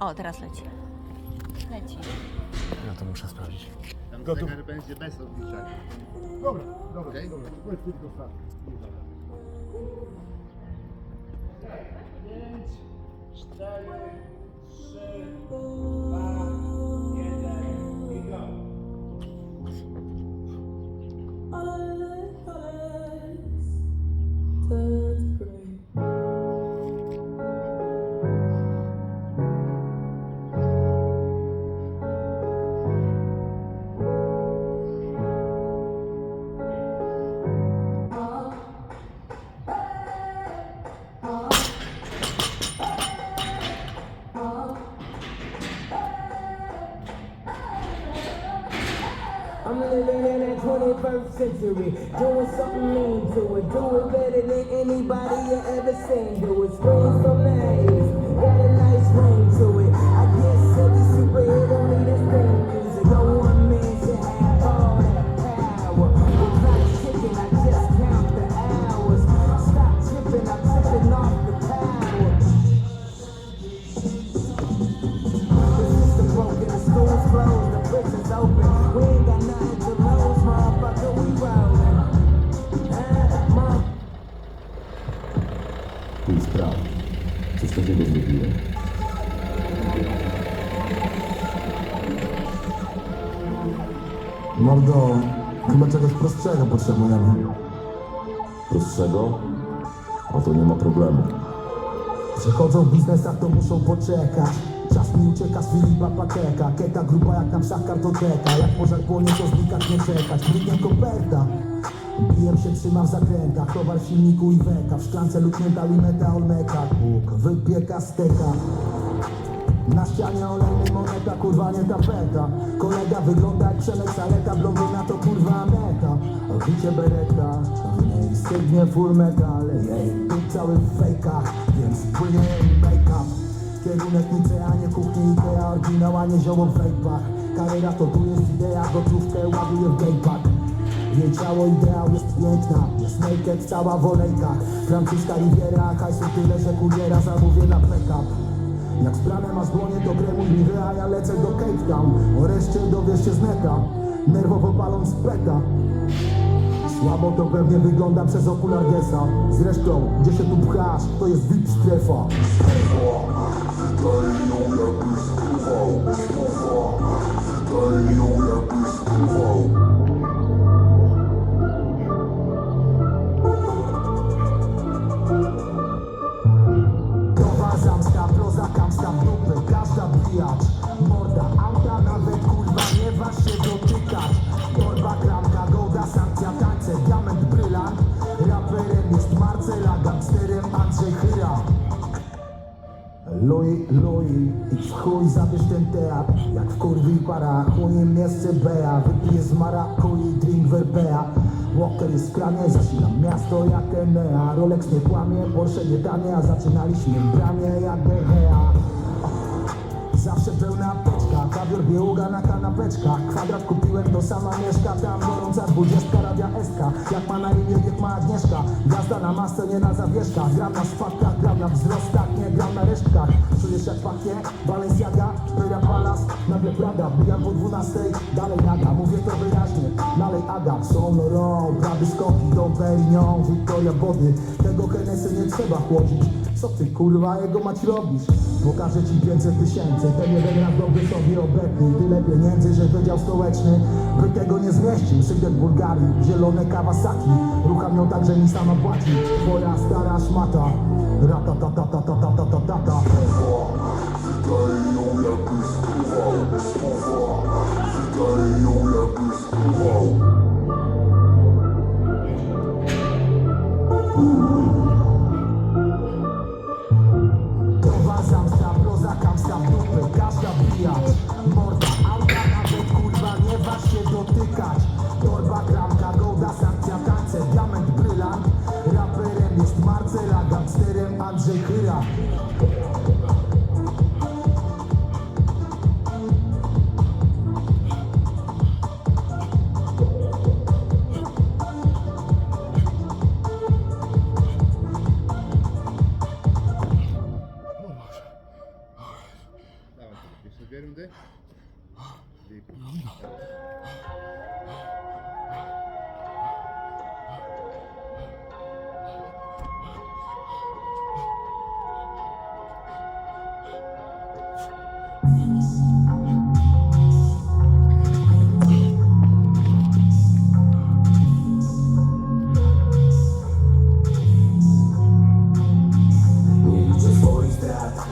O, teraz leci. Leci. Ja to muszę sprawdzić. Tam Gotów? zegar będzie bez odliczania. Dobra, dobra, Okej. dobra. Powiedz tylko start. Pięć, cztery, trzy, 21st doing something mean to it, do it better than anybody you ever seen. Do it potrzebujemy. Prostszego? A to nie ma problemu. Przechodzą w biznesach, to muszą poczekać. Czas mi ucieka z Filipa Pateka Keta gruba jak na psach kartoteka Jak pożar płonie, to znikać nie czekać Kliknie koperta Bijem się, trzymam w zakrętach Towar w silniku i weka W szklance luknięta limeta olmeka Bóg wypieka steka na ścianie olejny moneta, kurwa nie tapeta. Kolega wygląda jak Przemek Saleta Blondyna to kurwa meta. Bicie bereta, w sygnie full metal. Jej, tu cały w fejkach, więc płynie make-up. Kierunek Nice, a nie kuchni Ikea Oryginał, a nie zioło w wejpach Kariera to tu jest idea, gotówkę ładuję w gaypack jej ciało ideał jest piękna Jest naked, cała w olejkach. Francuska Riviera, hajsu tyle, że kuriera zamówię na backup jak sprane masz dłonie, to kremuj mi a ja lecę do Cape Town. O reszcie dowiesz się z neta Nerwowo paląc peta. Słabo to pewnie wygląda przez okular Gesa. Zresztą, gdzie się tu pchasz, to jest VIP strefa teatr Jak w kurwi para, chujem miejsce Bea Wypiję z marakui, drink verbea Walker jest kranie, zasilam miasto jak Enea. Rolex nie kłamie, Porsche nie tanie A zaczynaliśmy bramie jak Gea Zawsze pełna apteczka, kawior bieługa na kanapeczkach Kwadrat kupiłem, to sama mieszka. Tam gorąca dwudziestka, radia SK Jak ma na imię, niech ma Agnieszka. Gwiazda na masce, nie na zawieszkach Gram na spadkach, gram na wzrostach Nie gram na resztkach. Czujesz jak pachnie? Balenciaga, Pyra Palace Nagle Prada, bijam po dwunastej. Dalej nada, mówię to wyraźnie Aga, Saint Prawy skoki, Dom Perignon Victoria Body Tego Hennessy nie trzeba chłodzić. Co ty kurwa jego mać robisz? Pokażę ci 500 tysięcy. Ten jeden raz dobry sobie obetnij Tyle pieniędzy, że wydział stołeczny. By tego nie zmieścił. Sygnet Bulgarii, zielone Kawasaki. Rucham ją tak, że mi sama płaci. Twoja stara szmata. Ratatatatatatatata Whoa.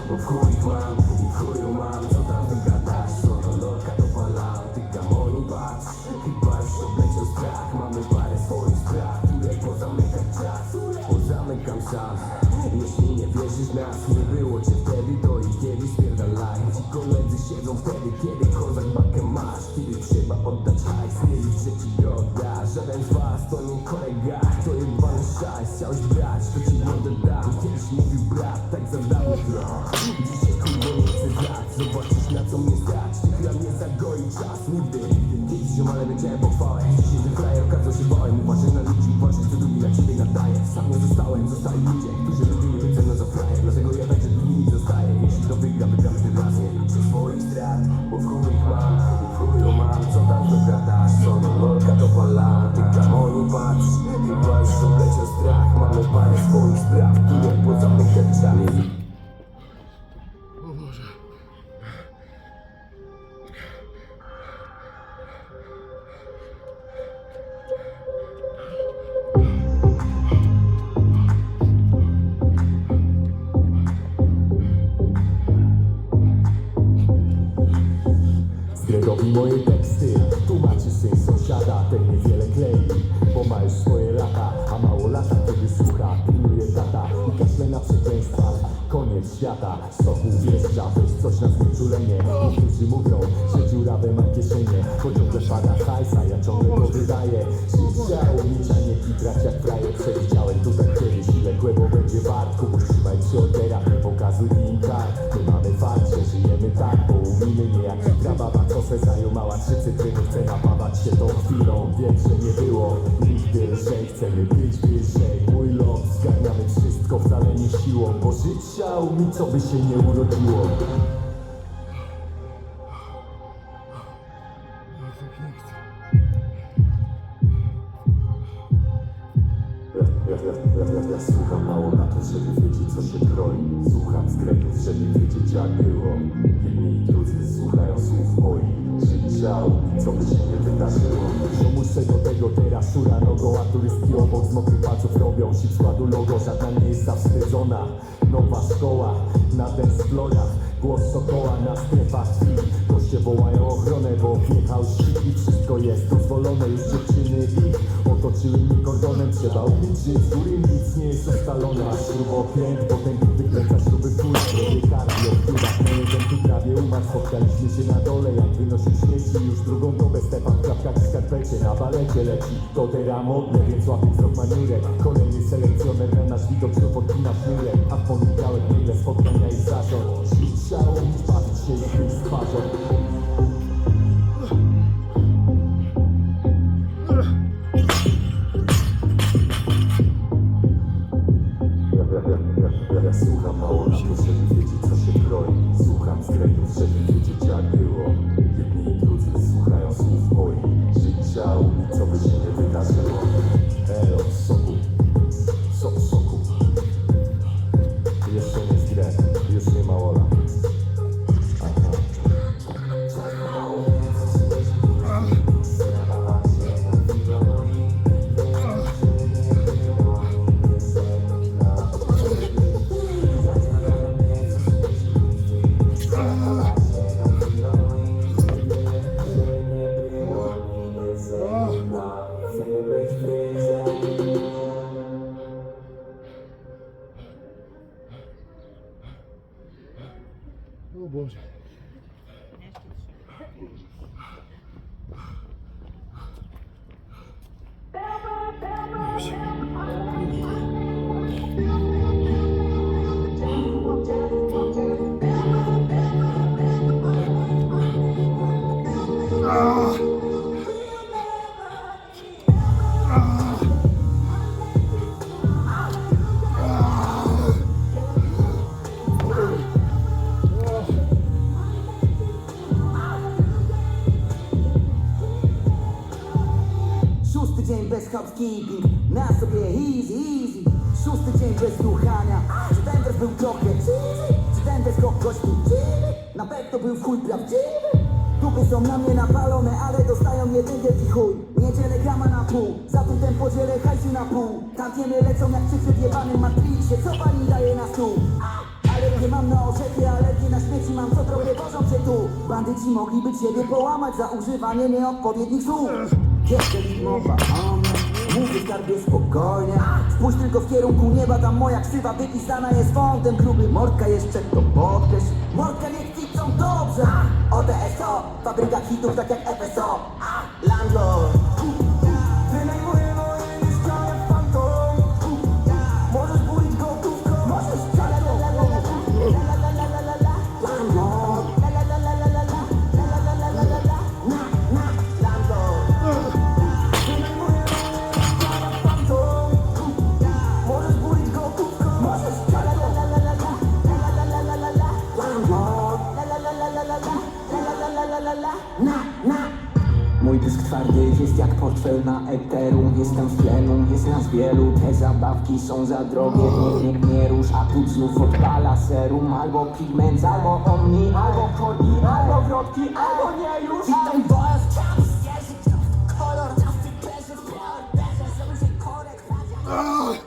Strat, bo zobaczysz na co mnie stać. Tych ram nie zagoi czas, nigdy Kiedyś ziomale wiedziałem pochwałę ciągle go wydaję Życia umieć, a nie kitrać jak frajer Przewidziałem tutaj kiedyś Ile głębo będzie wart Kubuś trzymaj się od teraz Pokazuj im kart My mamy fakt, że żyjemy tak Bo umimy nie jak hitra baba Co se zajumała trzy cytryny Chce napawać się tą chwilą. Wiem, że nie było nigdy lżej Chcemy być wyżej. Mój lot zgarniamy wszystko Wcale nie siłą Bo życia mi co by się nie urodziło Ja, ja, ja, ja, ja, słucham mało na to, żeby wiedzieć co się kroi. Słucham sklepów, żeby wiedzieć jak było. Inni i drudzy słuchają słów moich. Życia, co się nie wydarzyło. Muszę do tego teraz szura nogą A turystki obok z mokrych palców robią Sip składu logo, żadna nie jest zawstydzona. Nowa szkoła na dance-florach Głos sokoła na strefach krwi Goście wołają ochronę, bo wjechał świt I wszystko jest dozwolone. Już dziewczyny ich otoczyły mnie kordonem Trzeba żyć, z góry nic nie jest ustalone śrubokręt, potem wykręca śruby w górę Robię kardio, w klubach nie jeden tu prawie umarł. Spotkaliśmy się na dole, jak wynosił śmieci Już drugą dobę Stefan w klapkach w skarpecie Na balecie leci, to teraz modne Więc łapie wzrok maniurek Kolejny selekcjoner na nasz widok Znów odpina sznurek A w poniedziałek mile spotkania i zarząd Życia umieć bawić się z housekeeping Na sobie easy, easy. Szósty dzień bez ruchania. Czy ten też był trochę cheesy? Czy ten też kogoś dziwny? Na pewno był w chuj prawdziwy. Dupy są na mnie napalone, ale dostają jeden wielki chuj. Niedzielę grama na pół, za tym ten podzielę hajsu na pół. Tantiemy lecą jak cyfry w jebanym Matrixie. Co pani daje na stół? Alergię mam na orzechy, alergię na śmieci mam Co trochę wożą się tu. Bandyci mogliby ciebie połamać za używanie nieodpowiednich słów. Jeżeli mowa Mówię skarbie spokojnie Spójrz tylko w kierunku nieba Tam moja ksywa wypisana jest fontem. Gruby mordka jeszcze to podkreśl. Mordka nie kwitną dobrze. ODSO, fabryka hitów tak jak FSO Landlord są za drogie Nie, nie, nie rusz, a tu znów odpala serum Albo pigment, albo omni Albo chodzi, albo wrotki, albo nie już. Witam was, czas, kolor Czasy pleasure Zrobił się korek,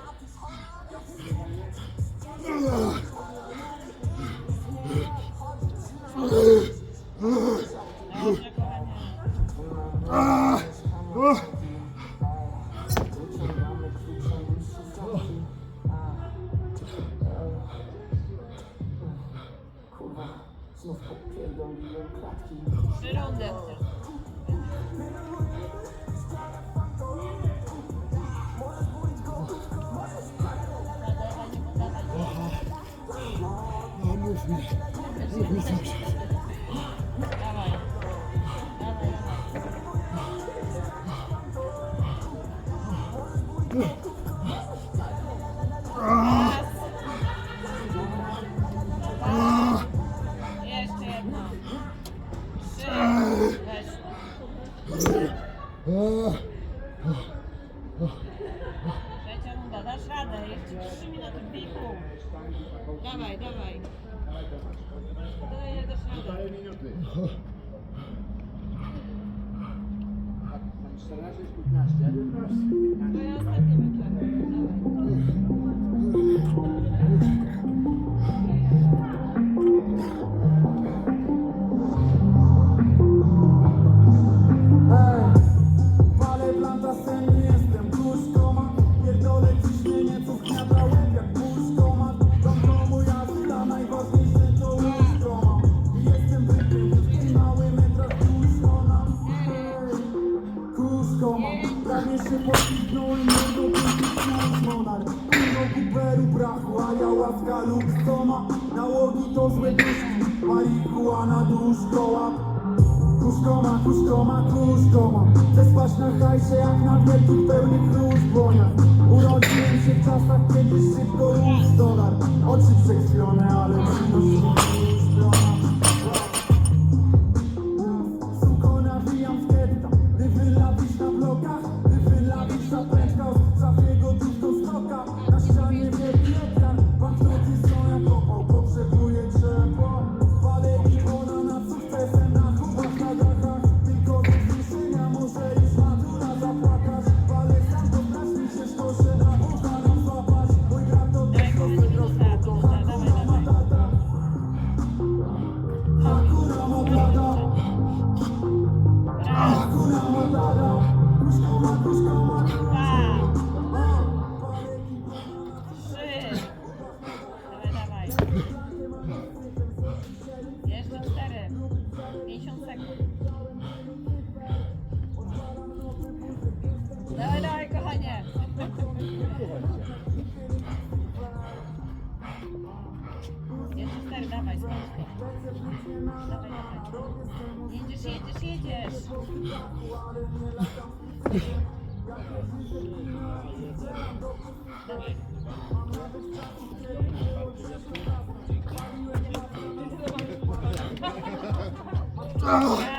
Şöyle onu da yapacağız. Oha. Trzecia runda. Dasz radę. Jeszcze trzy minuty. Dwie i pół. Dawaj, dawaj. Dawaj, dasz radę. minuty. To ja ostatnie mecze. Dawaj. Prawie się poślizgnąłem Mego piękny monar Kurno kuperu a ja łaska lub stoma Nałogi to złe duszki, marihuana duszkoła Kuszkoma, kuszkoma, kuszkoma Chcę spać na hajsie jak na wielkich pełnych róż błoniach. Urodziłem się w czasach, kiedy szybko rósł dolar. Oczy przekrwione, ale przynosi Jedziesz, jedziesz, jedziesz. Raz.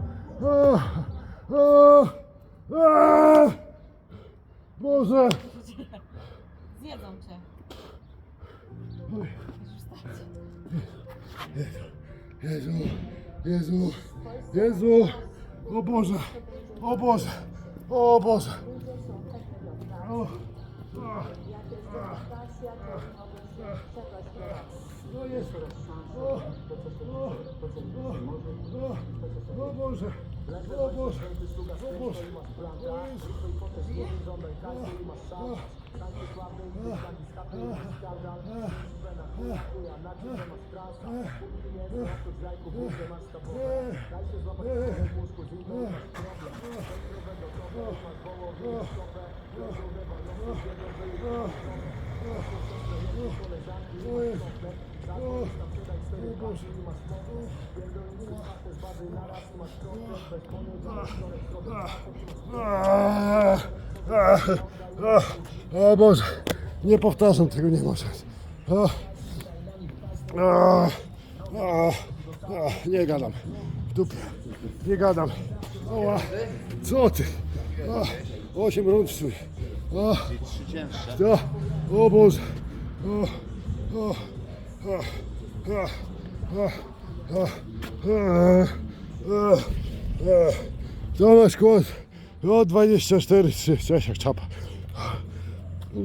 Jezu, Jezu, o Boże, o Boże, o Boże. O, a, a, No jest, o, o, o, o, o Boże, o Boże, o Boże, o Jezu. O Jezu, o, o Boże. O nie powtarzam tego, nie może. A, nie gadam. W dupie. Nie gadam. Oła. Co ty? A, osiem rund w. A, to, o Boże. O, o, a. Tomasz Kłon. O 24, 3, cześć jak czapa.